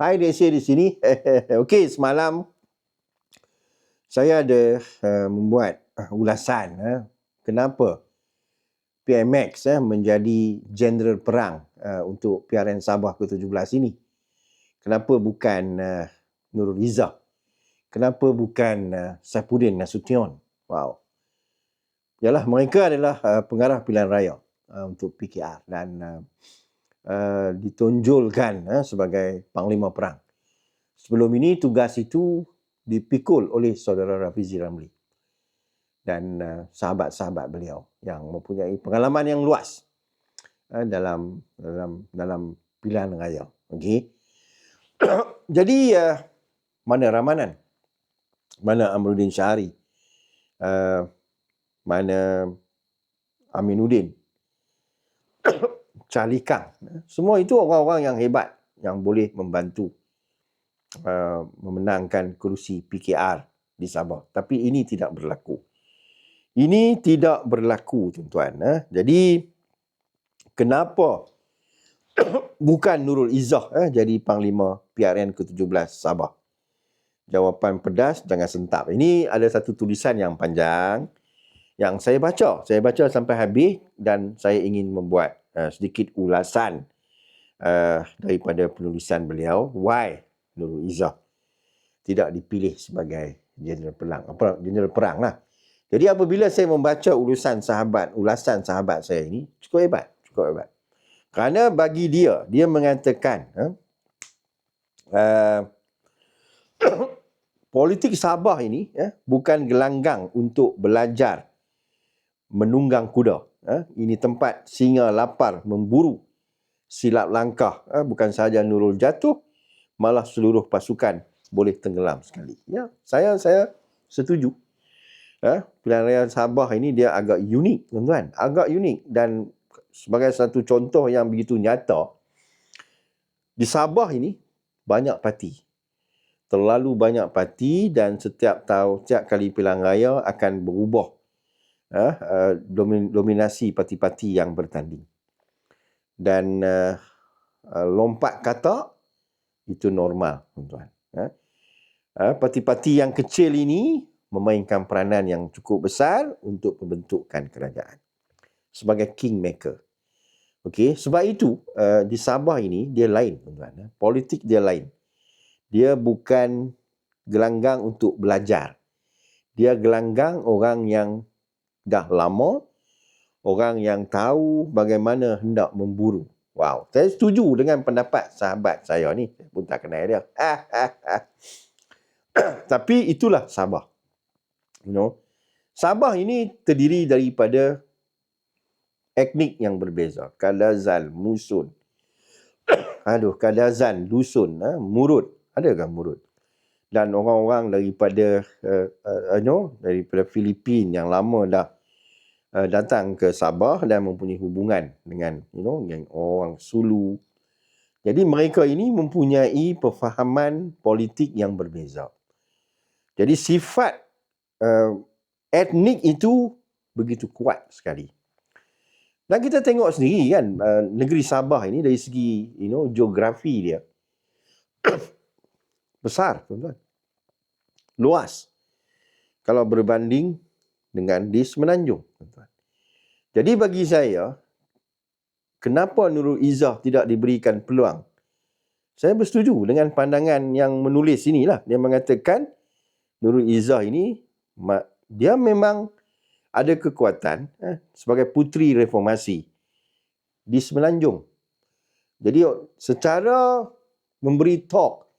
Hai Desi di sini. Okey, semalam saya ada uh, membuat uh, ulasan uh, kenapa PMX uh, menjadi jenderal perang uh, untuk PRN Sabah ke-17 ini. Kenapa bukan uh, Nurul Izzah? Kenapa bukan uh, Saifuddin Nasution? Wow. Yalah, mereka adalah uh, pengarah pilihan raya uh, untuk PKR dan uh, uh, ditonjolkan uh, sebagai panglima perang. Sebelum ini tugas itu dipikul oleh saudara Rafizi Ramli dan uh, sahabat-sahabat beliau yang mempunyai pengalaman yang luas uh, dalam dalam dalam pilihan raya. Okey. Jadi uh, mana Ramanan? Mana Amruddin Syahari? Uh, mana Aminuddin? Charlie Kang. Semua itu orang-orang yang hebat yang boleh membantu uh, memenangkan kerusi PKR di Sabah. Tapi ini tidak berlaku. Ini tidak berlaku tuan-tuan. Eh. Jadi kenapa bukan Nurul Izzah eh, jadi Panglima PRN ke-17 Sabah? Jawapan pedas jangan sentap. Ini ada satu tulisan yang panjang yang saya baca. Saya baca sampai habis dan saya ingin membuat uh, sedikit ulasan uh, daripada penulisan beliau why Nurul Izzah tidak dipilih sebagai jeneral perang. Apa jeneral perang lah. Jadi apabila saya membaca ulasan sahabat ulasan sahabat saya ini cukup hebat cukup hebat. Kerana bagi dia dia mengatakan uh, politik Sabah ini uh, bukan gelanggang untuk belajar menunggang kuda Ha? Ini tempat singa lapar memburu silap langkah. Ha? Bukan sahaja Nurul jatuh, malah seluruh pasukan boleh tenggelam sekali. Ya, saya saya setuju. Ha? Pilihan raya Sabah ini dia agak unik, tuan-tuan. Agak unik dan sebagai satu contoh yang begitu nyata, di Sabah ini banyak parti. Terlalu banyak parti dan setiap tahu setiap kali pilihan raya akan berubah uh, dominasi parti-parti yang bertanding. Dan uh, lompat kata itu normal, tuan-tuan. Uh, parti-parti yang kecil ini memainkan peranan yang cukup besar untuk pembentukan kerajaan sebagai kingmaker. Okey, sebab itu uh, di Sabah ini dia lain, tuan-tuan. Politik dia lain. Dia bukan gelanggang untuk belajar. Dia gelanggang orang yang dah lama orang yang tahu bagaimana hendak memburu. Wow, saya setuju dengan pendapat sahabat saya ni. Saya pun tak kenal dia. Tapi itulah Sabah. You know, Sabah ini terdiri daripada etnik yang berbeza. Kadazan, Musun. Aduh, Kadazan, Dusun, ha? Murut. Adakah Murut? Dan orang-orang daripada uh, uh, know, daripada Filipin yang lama dah uh, datang ke Sabah dan mempunyai hubungan dengan you know yang orang Sulu. Jadi mereka ini mempunyai perfahaman politik yang berbeza. Jadi sifat uh, etnik itu begitu kuat sekali. Dan kita tengok sendiri kan uh, negeri Sabah ini dari segi you know geografi dia besar tuan-tuan. Luas. Kalau berbanding dengan di Semenanjung tuan-tuan. Jadi bagi saya kenapa Nurul Izzah tidak diberikan peluang? Saya bersetuju dengan pandangan yang menulis inilah. Dia mengatakan Nurul Izzah ini dia memang ada kekuatan eh, sebagai puteri reformasi di Semenanjung. Jadi secara memberi talk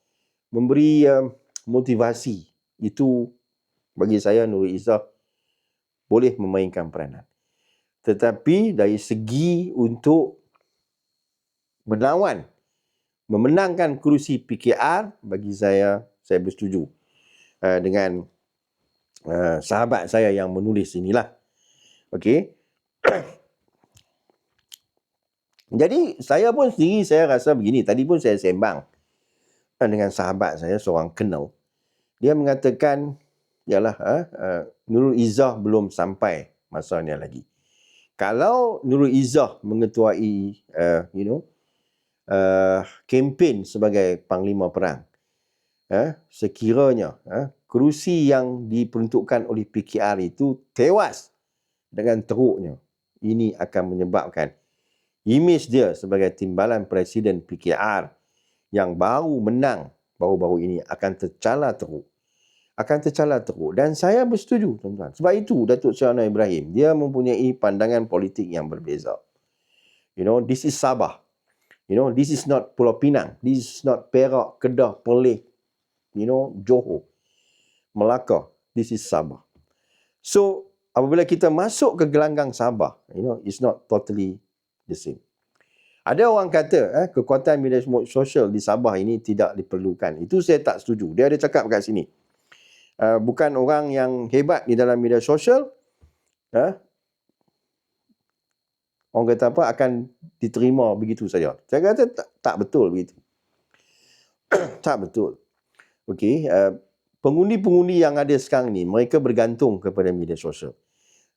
memberi uh, motivasi itu bagi saya Nurul Izzah boleh memainkan peranan. Tetapi dari segi untuk menawan, memenangkan kerusi PKR, bagi saya, saya bersetuju uh, dengan uh, sahabat saya yang menulis inilah. Okey. Jadi saya pun sendiri saya rasa begini. Tadi pun saya sembang dengan sahabat saya seorang kenal dia mengatakan yalah ha, uh, Nurul Izzah belum sampai masanya lagi kalau Nurul Izzah mengetuai uh, you know uh, kempen sebagai panglima perang. Uh, sekiranya uh, kerusi yang diperuntukkan oleh PKR itu tewas dengan teruknya. Ini akan menyebabkan imej dia sebagai timbalan Presiden PKR yang baru menang baru-baru ini akan tercala teruk. Akan tercala teruk. Dan saya bersetuju tuan-tuan. Sebab itu Datuk Seri Ibrahim, dia mempunyai pandangan politik yang berbeza. You know, this is Sabah. You know, this is not Pulau Pinang. This is not Perak, Kedah, Perlis, you know, Johor. Melaka. This is Sabah. So, apabila kita masuk ke gelanggang Sabah, you know, it's not totally the same. Ada orang kata eh, kekuatan media sosial di Sabah ini tidak diperlukan. Itu saya tak setuju. Dia ada cakap kat sini. Uh, bukan orang yang hebat di dalam media sosial. Uh, orang kata apa akan diterima begitu saja. Saya kata tak, tak betul begitu. tak betul. Okey. Uh, pengundi-pengundi yang ada sekarang ni mereka bergantung kepada media sosial.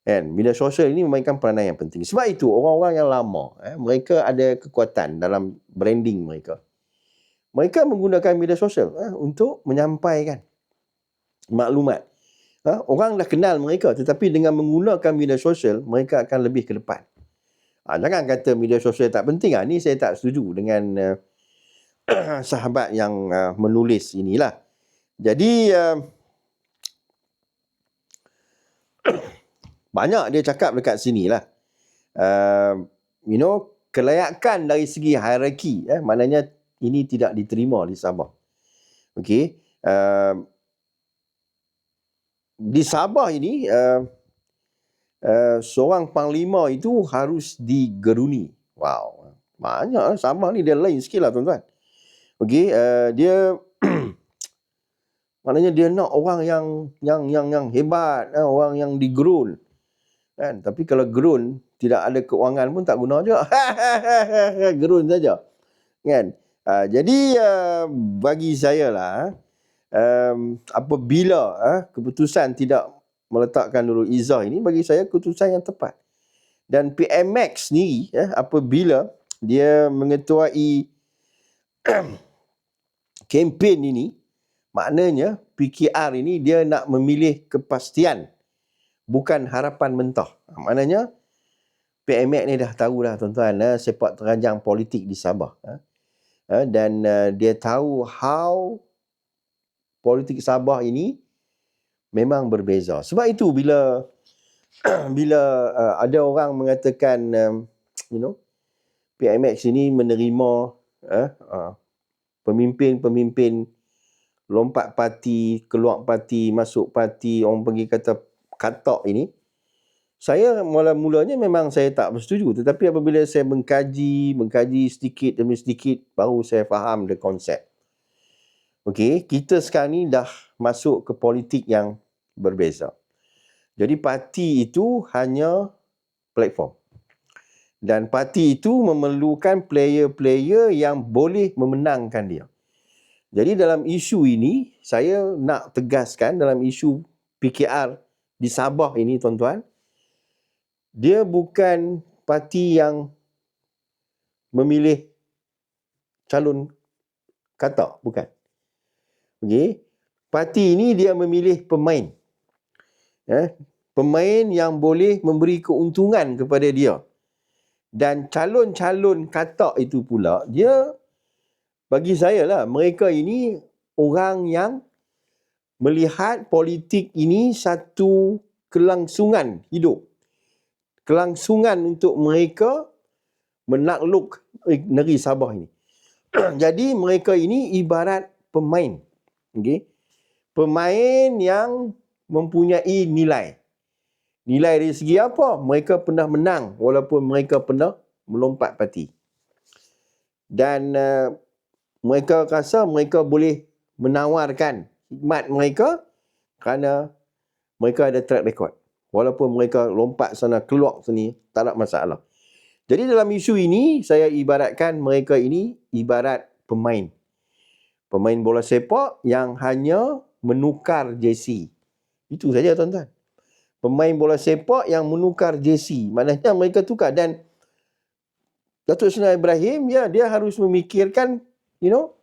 Kan? Media sosial ini memainkan peranan yang penting. Sebab itu orang-orang yang lama eh, mereka ada kekuatan dalam branding mereka. Mereka menggunakan media sosial eh, untuk menyampaikan maklumat. Eh, orang dah kenal mereka tetapi dengan menggunakan media sosial mereka akan lebih ke depan. Ha, jangan kata media sosial tak penting. Ha, ni saya tak setuju dengan uh, sahabat yang uh, menulis inilah. Jadi uh, banyak dia cakap dekat sini lah. Uh, you know, kelayakan dari segi hierarki, eh, maknanya ini tidak diterima di Sabah. Okay. Uh, di Sabah ini, uh, uh, seorang panglima itu harus digeruni. Wow. Banyak. Sabah ni dia lain sikit lah tuan-tuan. Okay. Uh, dia Maknanya dia nak orang yang yang yang yang hebat, eh, orang yang digerun. Kan? Tapi kalau gerun tidak ada keuangan pun tak guna juga. gerun saja. Kan? Uh, jadi uh, bagi saya lah um, apabila uh, keputusan tidak meletakkan dulu Izzah ini bagi saya keputusan yang tepat. Dan PMX ni uh, apabila dia mengetuai kempen ini Maknanya PKR ini dia nak memilih kepastian bukan harapan mentah. Maknanya PMX ni dah tahu dah tuan-tuan eh, sepak terajang politik di Sabah. Eh. Eh, dan uh, dia tahu how politik Sabah ini memang berbeza. Sebab itu bila bila uh, ada orang mengatakan um, you know PMX ini menerima uh, uh, pemimpin-pemimpin lompat parti, keluar parti, masuk parti, orang pergi kata katak ini, saya mula-mulanya memang saya tak bersetuju. Tetapi apabila saya mengkaji, mengkaji sedikit demi sedikit, baru saya faham the konsep. Okey, kita sekarang ni dah masuk ke politik yang berbeza. Jadi parti itu hanya platform. Dan parti itu memerlukan player-player yang boleh memenangkan dia. Jadi dalam isu ini, saya nak tegaskan dalam isu PKR di Sabah ini tuan-tuan, dia bukan parti yang memilih calon kata, bukan. Okey. Parti ini dia memilih pemain. Ya, pemain yang boleh memberi keuntungan kepada dia. Dan calon-calon kata itu pula, dia bagi saya lah mereka ini orang yang melihat politik ini satu kelangsungan hidup. Kelangsungan untuk mereka menakluk negeri Sabah ini. Jadi mereka ini ibarat pemain. Okay? Pemain yang mempunyai nilai. Nilai dari segi apa? Mereka pernah menang walaupun mereka pernah melompat parti. Dan uh, mereka rasa mereka boleh menawarkan khidmat mereka kerana mereka ada track record. Walaupun mereka lompat sana keluar sini, tak ada masalah. Jadi dalam isu ini, saya ibaratkan mereka ini ibarat pemain. Pemain bola sepak yang hanya menukar JC. Itu saja tuan-tuan. Pemain bola sepak yang menukar JC. Maknanya mereka tukar dan Datuk Seri Ibrahim, ya dia harus memikirkan, you know,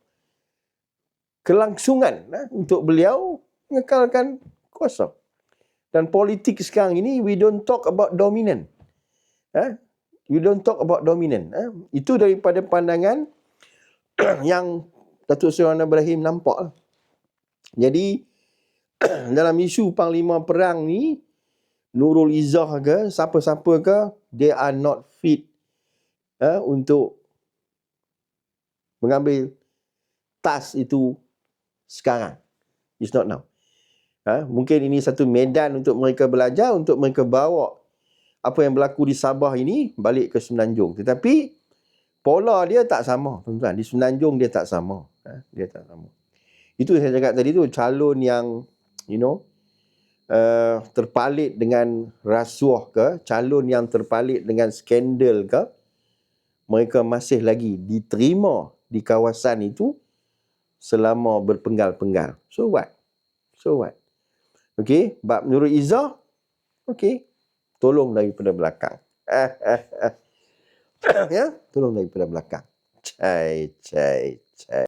kelangsungan eh, untuk beliau mengekalkan kuasa. Dan politik sekarang ini, we don't talk about dominant. Eh? We don't talk about dominant. Eh? Itu daripada pandangan yang Datuk Seri Ibrahim nampak. lah. Jadi, dalam isu Panglima Perang ni, Nurul Izzah ke, siapa-siapa ke, they are not fit eh, untuk mengambil tas itu sekarang. It's not now. Ha? Mungkin ini satu medan untuk mereka belajar, untuk mereka bawa apa yang berlaku di Sabah ini balik ke Semenanjung. Tetapi pola dia tak sama, tuan-tuan. Di Semenanjung dia tak sama. Ha? Dia tak sama. Itu saya cakap tadi tu, calon yang, you know, uh, terpalit dengan rasuah ke, calon yang terpalit dengan skandal ke, mereka masih lagi diterima di kawasan itu selama berpenggal-penggal. So what? So what? Okey, bab Nurul Izzah, okey, tolong daripada belakang. ya, tolong daripada belakang. Cai, cai, cai.